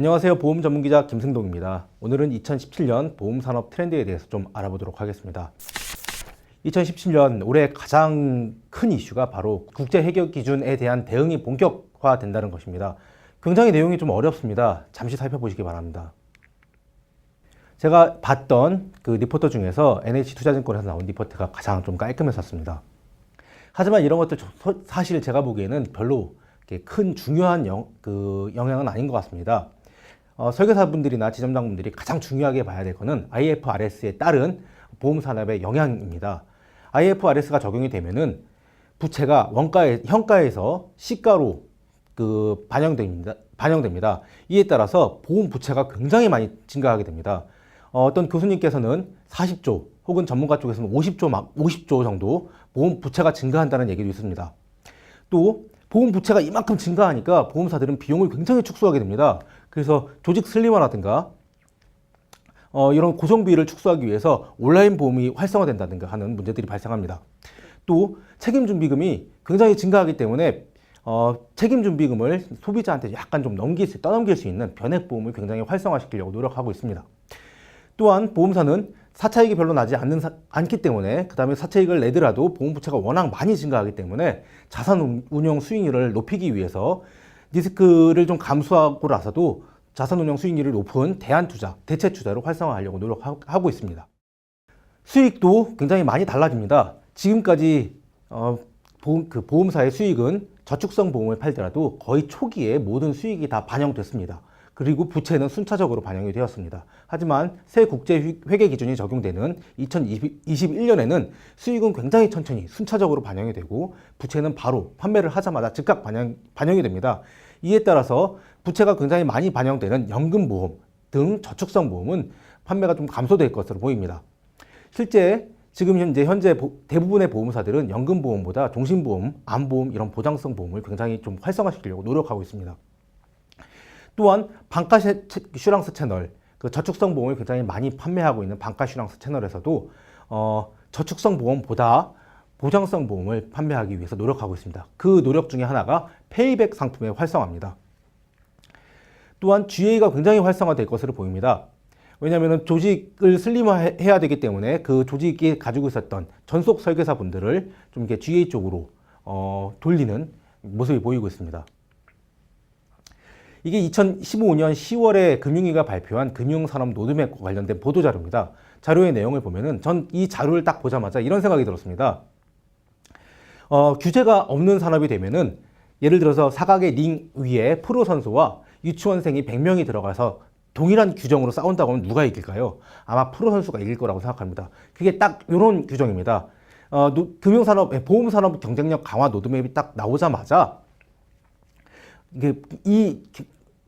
안녕하세요. 보험 전문 기자 김승동입니다. 오늘은 2017년 보험 산업 트렌드에 대해서 좀 알아보도록 하겠습니다. 2017년 올해 가장 큰 이슈가 바로 국제 해결 기준에 대한 대응이 본격화된다는 것입니다. 굉장히 내용이 좀 어렵습니다. 잠시 살펴보시기 바랍니다. 제가 봤던 그 리포터 중에서 NH 투자증권에서 나온 리포트가 가장 좀 깔끔했었습니다. 하지만 이런 것들 저- 사실 제가 보기에는 별로 큰 중요한 영, 그 영향은 아닌 것 같습니다. 어, 설계사분들이나 지점장분들이 가장 중요하게 봐야 될 것은 IFRS에 따른 보험 산업의 영향입니다. IFRS가 적용이 되면은 부채가 원가에 현가에서 시가로 그 반영됩니다. 반영됩니다. 이에 따라서 보험 부채가 굉장히 많이 증가하게 됩니다. 어, 어떤 교수님께서는 40조 혹은 전문가 쪽에서는 50조 막 50조 정도 보험 부채가 증가한다는 얘기도 있습니다. 또 보험 부채가 이만큼 증가하니까 보험사들은 비용을 굉장히 축소하게 됩니다. 그래서 조직 슬림화라든가 어, 이런 고정비를 축소하기 위해서 온라인 보험이 활성화된다든가 하는 문제들이 발생합니다. 또 책임 준비금이 굉장히 증가하기 때문에 어, 책임 준비금을 소비자한테 약간 좀 넘길 수, 떠넘길 수 있는 변액 보험을 굉장히 활성화시키려고 노력하고 있습니다. 또한 보험사는 사차익이 별로 나지 않는 사- 않기 때문에 그 다음에 사차익을 내더라도 보험 부채가 워낙 많이 증가하기 때문에 자산 운- 운용 수익률을 높이기 위해서 리스크를 좀 감수하고 나서도 자산 운용 수익률이 높은 대안 투자, 대체 투자로 활성화하려고 노력하고 있습니다. 수익도 굉장히 많이 달라집니다. 지금까지 어, 보험, 그 보험사의 수익은 저축성 보험을 팔더라도 거의 초기에 모든 수익이 다 반영됐습니다. 그리고 부채는 순차적으로 반영이 되었습니다. 하지만 새 국제 회계 기준이 적용되는 2021년에는 수익은 굉장히 천천히 순차적으로 반영이 되고 부채는 바로 판매를 하자마자 즉각 반영, 반영이 됩니다. 이에 따라서 부채가 굉장히 많이 반영되는 연금보험 등 저축성 보험은 판매가 좀 감소될 것으로 보입니다. 실제 지금 현재 현재 보- 대부분의 보험사들은 연금보험보다 종신보험, 암보험 이런 보장성 보험을 굉장히 좀 활성화시키려고 노력하고 있습니다. 또한 방가 시- 슈랑스 채널, 그 저축성 보험을 굉장히 많이 판매하고 있는 방가 슈랑스 채널에서도 어, 저축성 보험보다 보장성 보험을 판매하기 위해서 노력하고 있습니다. 그 노력 중에 하나가 페이백 상품의 활성화입니다. 또한 GA가 굉장히 활성화될 것으로 보입니다. 왜냐하면 조직을 슬림화해야 되기 때문에 그 조직이 가지고 있었던 전속 설계사 분들을 좀 이렇게 GA 쪽으로 어, 돌리는 모습이 보이고 있습니다. 이게 2015년 10월에 금융위가 발표한 금융산업 로드맵과 관련된 보도자료입니다. 자료의 내용을 보면은 전 이 자료를 딱 보자마자 이런 생각이 들었습니다. 어, 규제가 없는 산업이 되면은 예를 들어서 사각의 링 위에 프로 선수와 유치원생이 100명이 들어가서 동일한 규정으로 싸운다고 하면 누가 이길까요? 아마 프로 선수가 이길 거라고 생각합니다. 그게 딱 이런 규정입니다. 어, 노- 금융산업, 예, 보험산업 경쟁력 강화 로드맵이 딱 나오자마자 이 기-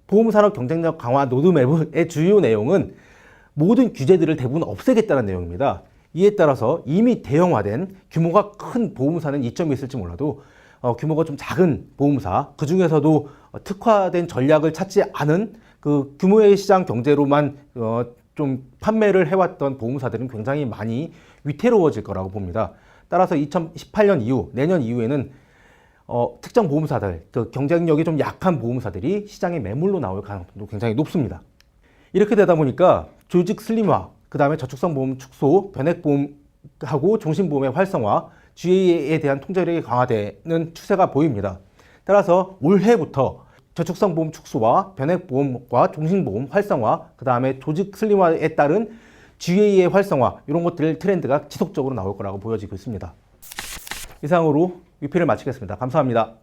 보험산업 경쟁력 강화 로드맵의 주요 내용은 모든 규제들을 대부분 없애겠다는 내용입니다. 이에 따라서 이미 대형화된 규모가 큰 보험사는 이점이 있을지 몰라도 어, 규모가 좀 작은 보험사 그 중에서도 어, 특화된 전략을 찾지 않은 그 규모의 시장 경제로만 어, 좀 판매를 해왔던 보험사들은 굉장히 많이 위태로워질 거라고 봅니다. 따라서 2018년 이후 내년 이후에는 어, 특정 보험사들, 그 경쟁력이 좀 약한 보험사들이 시장에 매물로 나올 가능성도 굉장히 높습니다. 이렇게 되다 보니까 조직 슬림화, 그 다음에 저축성 보험 축소, 변액보험하고 종신보험의 활성화, GA에 대한 통제력이 강화되는 추세가 보입니다. 따라서 올해부터 저축성 보험 축소와 변액보험과 종신보험 활성화, 그 다음에 조직 슬림화에 따른 GA의 활성화, 이런 것들 트렌드가 지속적으로 나올 거라고 보여지고 있습니다. 이상으로 위피를 마치겠습니다. 감사합니다.